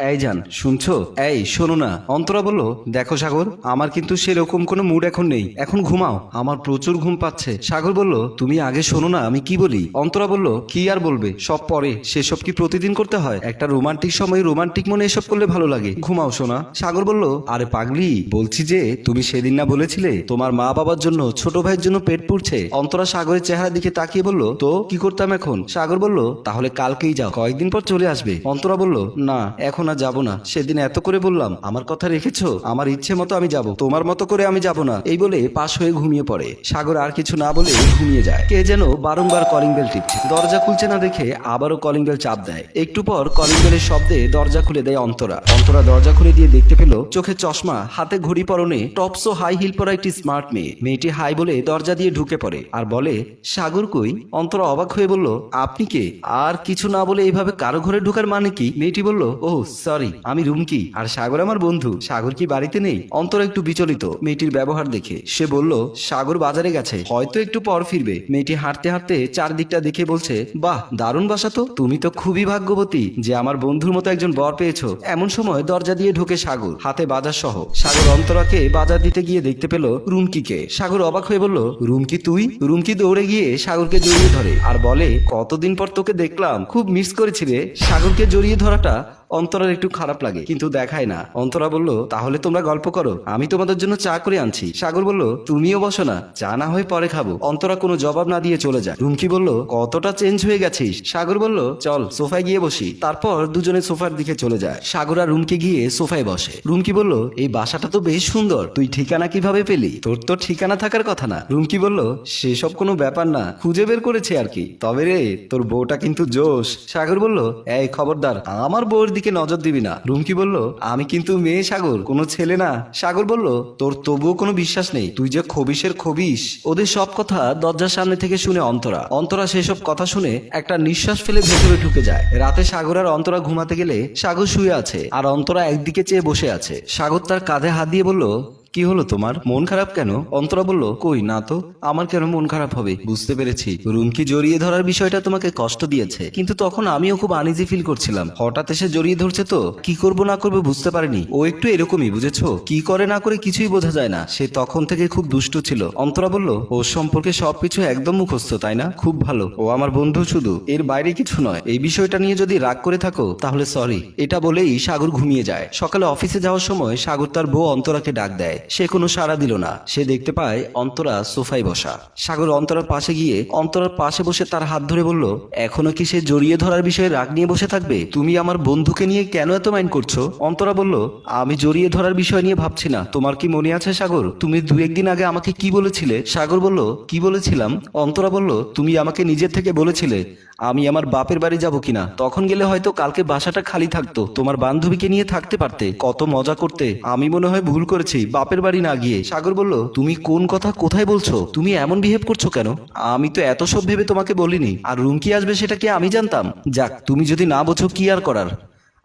এই যান শুনছো? এই, শোনো না। অন্তরা বলল, দেখো সাগর, আমার কিন্তু সেরকম কোনো মুড এখন নেই। এখন ঘুমাও। আমার প্রচুর ঘুম পাচ্ছে। সাগর বলল, তুমি আগে শোনো না, আমি কি বলি? অন্তরা বলল, কি আর বলবে? সব পরে। সেসব কি প্রতিদিন করতে হয়? একটা রোমান্টিক সময় রোমান্টিক মনে এসব করলে ভালো লাগে। ঘুমাও শোনা সাগর বলল, আরে পাগলি, বলছি যে, তুমি সেদিন না বলেছিলে, তোমার মা বাবার জন্য, ছোট ভাইয়ের জন্য পেট পুড়ছে। অন্তরা সাগরের চেহারা দিকে তাকিয়ে বলল, তো কি করতাম এখন? সাগর বলল, তাহলে কালকেই যাও, কয়েকদিন পর চলে আসবে। অন্তরা বলল, না, এখন আর যাব না। সেদিন এত করে বললাম, আমার কথা রেখেছো? আমার ইচ্ছে মতো আমি যাব। তোমার মতো করে আমি যাব না। এই বলে পাশ হয়ে ঘুমিয়ে পড়ে। সাগর আর কিছু না বলে ঘুমিয়ে যায়। কে যেন বারংবার কলিং বেল টিপছে। দরজা খুলছে না দেখে আবারও কলিং বেল চাপ দেয়। একটু পর কলিং বেলের শব্দে দরজা খুলে দেয় অন্তরা। অন্তরা দরজা খুলে দিয়ে দেখতে পেল, চোখে চশমা, হাতে ঘড়ি পরনে, টপস ও হাই হিল পরা একটি স্মার্ট মেয়ে। মেয়েটি হাই বলে দরজা দিয়ে ঢুকে পড়ে আর বলে, সাগর কই? অন্তরা অবাক হয়ে বলল, আপনি কে? আর কিছু না বলে এইভাবে কারও ঘরে ঢোকার মানে কি? মেয়েটি বলল ও সরি আমি রুমকি। আর সাগর আমার বন্ধু। সাগর কি বাড়িতে নেই? অন্তরা একটু বিচলিত। মেয়েটির ব্যবহার দেখে সে বলল, সাগর বাজারে গেছে। হয়তো একটু পর ফিরবে। মেয়েটি হাঁটতে হাঁটতে চারদিকটা দেখে বলছে, বাহ, দারুণ বাসা তো। তুমি তো খুবই ভাগ্যবতী যে আমার বন্ধুর মতো একজন বর পেয়েছ। এমন সময় দরজা দিয়ে ঢোকে সাগর, হাতে বাজার সহ। সাগর অন্তরাকে বাজার দিতে গিয়ে দেখতে পেল রুমকিকে। সাগর অবাক হয়ে বলল, রুমকি তুই? রুমকি দৌড়ে গিয়ে সাগরকে জড়িয়ে ধরে আর বলে, কতদিন পর তোকে দেখলাম। খুব মিস করেছিলে সাগরকে জড়িয়ে ধরাটা অন্তরার একটু খারাপ লাগে, কিন্তু দেখায় না। অন্তরা বলল, তাহলে তোমরা গল্প করো। আমি তোমাদের জন্য চা করে আনছি। সাগর বলল, তুমিও বসো না, চা না হয়ে পরে খাব। অন্তরা কোনো জবাব না দিয়ে চলে যায়। রুমকি বলল, কতটা চেঞ্জ হয়ে গেছিস? সাগর বলল, চল, সোফায় গিয়ে বসি। তারপর দুজনে সোফার দিকে চলে যায়। সাগর আর রুমকি গিয়ে সোফায় বসে। রুমকি বলল, এই বাসাটা তো বেশ সুন্দর। তুই ঠিকানা কীভাবে পেলি? তোর তো ঠিকানা থাকার কথা না। রুমকি বলল, সেসব কোনো ব্যাপার না। খুঁজে বের করেছে আর কি। তবে রে, তোর বউটা কিন্তু জোশ। সাগর বলল, এই খবরদার, আমার বউর দিকে নজর দিবি না। রুমকি বলল, আমি কিন্তু মেয়ে সাগর, কোনো ছেলে না। সাগর বলল, তোর তবুও কোনো বিশ্বাস নেই। তুই যে খবিসের খবিস ওদের সব কথা দরজার সামনে থেকে শুনে অন্তরা। অন্তরা সেসব কথা শুনে একটা নিঃশ্বাস ফেলে ভেতরে ঢুকে যায়। রাতে সাগর আর অন্তরা ঘুমাতে গেলে সাগর শুয়ে আছে, আর অন্তরা একদিকে চেয়ে বসে আছে। সাগর তার কাঁধে হাত দিয়ে বলল কি হলো তোমার? মন খারাপ কেন? অন্তরা বলল, কই, না তো, আমার কেন মন খারাপ হবে? বুঝতে পেরেছি। রুমকি জড়িয়ে ধরার বিষয়টা তোমাকে কষ্ট দিয়েছে। কিন্তু তখন আমিও খুব আনিজি ফিল করছিলাম। হঠাৎ এসে জড়িয়ে ধরছে তো? কি করব, না করব বুঝতে পারিনি। ও একটু এরকমই, বুঝেছ? কি করে, না করে কিছুই বোঝা যায় না। সে তখন থেকে খুব দুষ্টু ছিল। অন্তরা বলল, ওর সম্পর্কে সবকিছু একদম মুখস্থ, তাই না? খুব ভালো। ও আমার বন্ধু শুধু। এর বাইরে কিছু নয়। এই বিষয়টা নিয়ে যদি রাগ করে থাকো, তাহলে সরি এটা বলেই সাগর ঘুমিয়ে যায়। সকালে অফিসে যাওয়ার সময় সাগর তার বউ অন্তরাকে ডাক দেয়। সে কোনো সাড়া দিল না। সে দেখতে পায় অন্তরা সোফায় বসা। সাগর অন্তরার পাশে গিয়ে অন্তরার পাশে বসে তার হাত ধরে বলল, এখনও কি সে জড়িয়ে ধরার বিষয়ে রাগ নিয়ে বসে থাকবে? তুমি আমার বন্ধুকে নিয়ে কেন এত মাইন্ড করছ? অন্তরা বলল, আমি জড়িয়ে ধরার বিষয় নিয়ে ভাবছি না। তোমার কি মনে আছে সাগর? তুমি দু একদিন আগে আমাকে কি বলেছিলে? সাগর বলল, কি বলেছিলাম? অন্তরা বলল, তুমি আমাকে নিজের থেকে বলেছিলে, আমি আমার বাপের বাড়ি যাব কিনা। তখন গেলে হয়তো কালকে বাসাটা খালি থাকতো। তোমার বান্ধবীকে নিয়ে থাকতে পারতে। কত মজা করতে। আমি মনে হয় ভুল করেছি। বাপের বাড়ি না গিয়ে। সাগর বলল, তুমি কোন কথা কোথায় বলছো? তুমি এমন বিহেভ করছ কেন? আমি তো এত সব ভেবে তোমাকে বলিনি। আর রুমকি আসবে সেটা কি আমি জানতাম? যাক, তুমি যদি না বোঝো কি আর করার?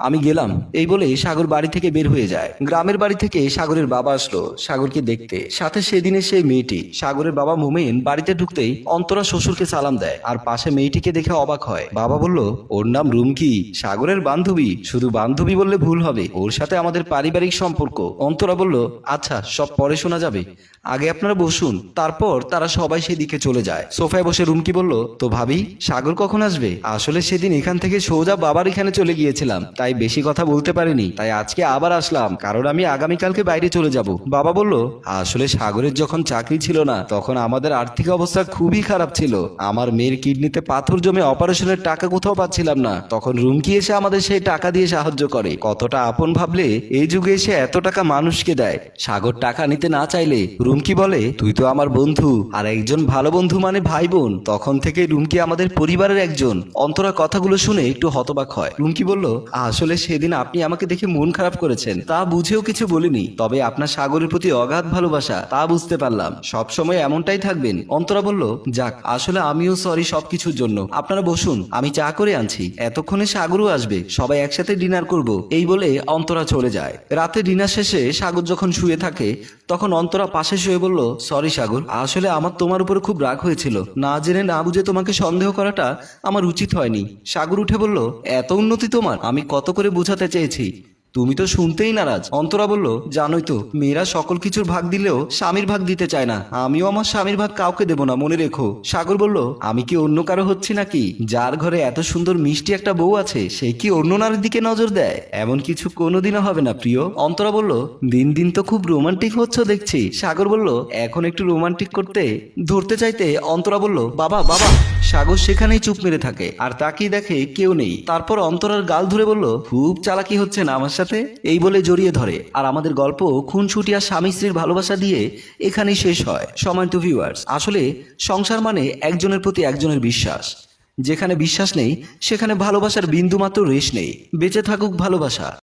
আমি গেলাম। এই বলে সাগর বাড়ি থেকে বের হয়ে যায়। গ্রামের বাড়ি থেকে সাগরের বাবা আসলো সাগরকে দেখতে। সাথে সেদিনে সেই মেয়েটি। সাগরের বাবা মোমেন বাড়িতে ঢুকতেই অন্তরা শ্বশুরকে সালাম দেয়। আর পাশে মেয়েটিকে দেখে অবাক হয়। বাবা বলল, ওর নাম রুমকি। সাগরের বান্ধবী। শুধু বান্ধবী বললে ভুল হবে। ওর সাথে আমাদের পারিবারিক সম্পর্ক। অন্তরা বলল আচ্ছা সব পরে শোনা যাবে। আগে আপনারা বসুন। তারপর তারা সবাই সেদিকে চলে যায়। সোফায় বসে রুমকি বলল, তো ভাবি, সাগর কখন আসবে? আসলে সেদিন এখান থেকে সোজা বাবার এখানে চলে গিয়েছিলাম। তাই বেশি কথা বলতে পারিনি। তাই আজকে আবার আসলাম, কারণ আমি আগামীকালকে বাইরে চলে যাব। বাবা বলল, আসলে সাগরের যখন চাকরি ছিল না, তখন আমাদের আর্থিক অবস্থা খুবই খারাপ ছিল। আমার মেয়ের কিডনিতে পাথর জমে অপারেশনের টাকা কোথাও পাচ্ছিলাম না। তখন রুমকি এসে আমাদের সেই টাকা দিয়ে সাহায্য করে। কতটা আপন ভাবলে এই যুগে এসে এত টাকা মানুষকে দেয়। সাগর টাকা নিতে না চাইলে রুমকি বলে, তুই তো আমার বন্ধু, আর একজন ভালো বন্ধু মানে ভাই বোন তখন থেকে রুমকি আমাদের পরিবারের একজন। অন্তরা কথাগুলো শুনে একটু হতবাক হয়। রুমকি বলল আসলে সেদিন আপনি আমাকে দেখে মন খারাপ করেছেন। তা বুঝেও কিছু বলিনি। তবে আপনার সাগরের প্রতি অগাধ ভালোবাসা, তা বুঝতে পারলাম। সব সময় এমনটাই থাকবেন। অন্তরা বলল, যাক, আসলে আমিও সরি সবকিছুর জন্য। আপনারা বসুন, আমি চা করে আনছি। এতক্ষণে সাগরও আসবে, সবাই একসাথে ডিনার করব। এই বলে অন্তরা চলে যায়। রাতে ডিনার শেষে সাগর যখন শুয়ে থাকে, তখন অন্তরা পাশে শুয়ে বলল সরি সাগর, আসলে আমার তোমার উপরে খুব রাগ হয়েছিল। না জেনে না বুঝে তোমাকে সন্দেহ করাটা আমার উচিত হয়নি। সাগর উঠে বলল, এত উন্নতি তোমার, আমি কত কত করে বোঝাতে চেয়েছি। তুমি তো শুনতেই নারাজ। অন্তরা বলল, জানোই তো, মেয়েরা সকল কিছুর ভাগ দিলেও স্বামীর ভাগ দিতে চায় না। আমিও আমার স্বামীর ভাগ কাউকে দেব না, মনে রেখো। সাগর বলল, আমি কি অন্য কারও হচ্ছি নাকি? যার ঘরে এত সুন্দর মিষ্টি একটা বউ আছে, সে কি অন্য নারীর দিকে নজর দেয়? এমন কিছু কোনোদিনও হবে না, প্রিয়। অন্তরা বলল, দিন দিন তো খুব রোমান্টিক হচ্ছ দেখছি। সাগর বলল, এখন একটু রোমান্টিক করতে, ধরতে চাইতে? অন্তরা বলল, বাবা বাবা। সাগর সেখানেই চুপ মেরে থাকে। আর তাকিয়ে দেখে কেউ নেই। তারপর অন্তরার গাল ধরে বলল, খুব চালাকি হচ্ছে না আমার সাথে? এই বলে জড়িয়ে ধরে। আর আমাদের গল্প খুনছুটি আর স্বামী স্ত্রীর ভালোবাসা দিয়ে এখানেই শেষ হয়। সময় টু ভিউয়ার্স আসলে সংসার মানে একজনের প্রতি একজনের বিশ্বাস। যেখানে বিশ্বাস নেই, সেখানে ভালোবাসার বিন্দুমাত্র রেশ নেই। বেঁচে থাকুক ভালোবাসা।